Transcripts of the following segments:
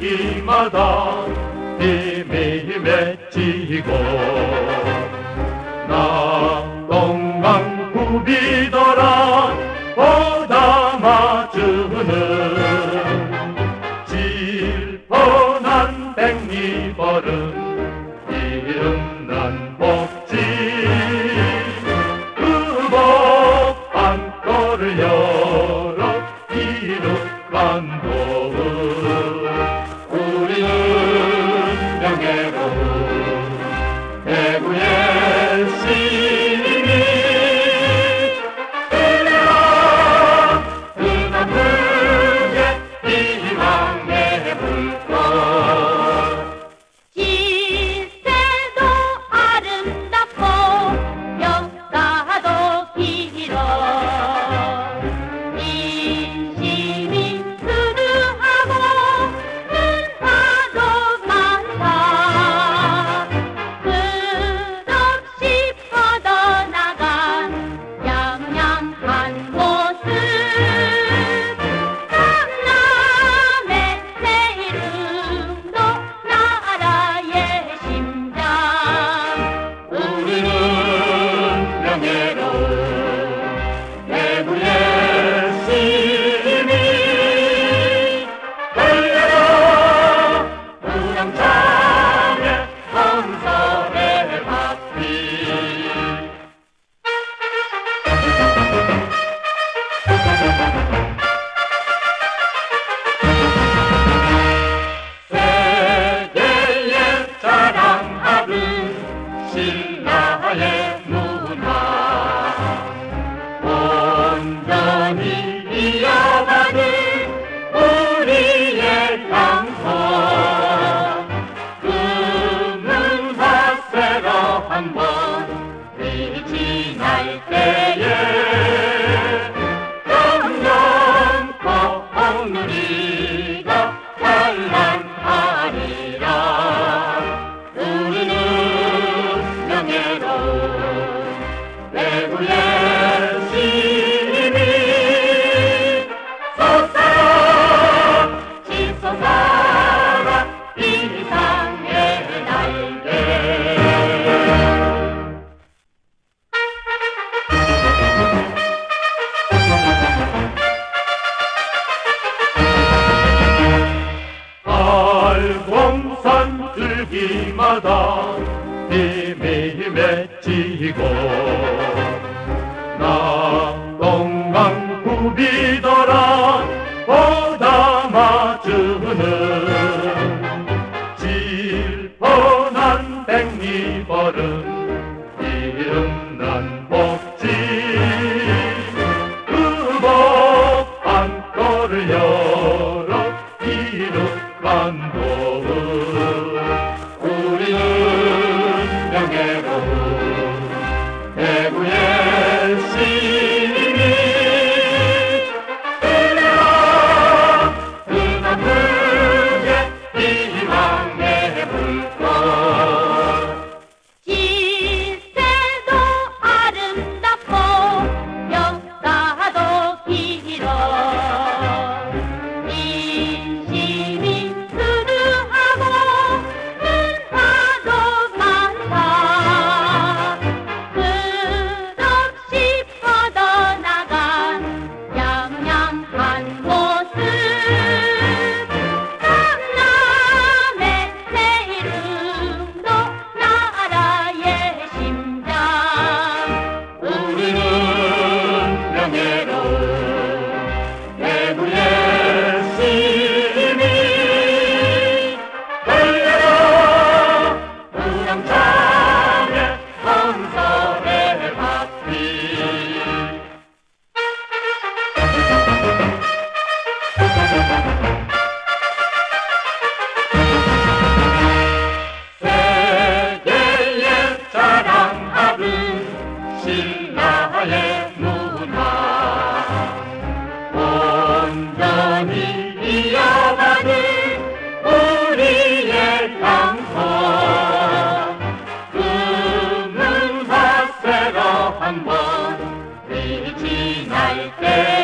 이마다 힘이 맺히고 나 동강 구비더라 보다 마주는 질펀한 백리벌은 이름 난 Hari 날마다 비밀 맺히고 Pharaoh.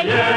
yeah.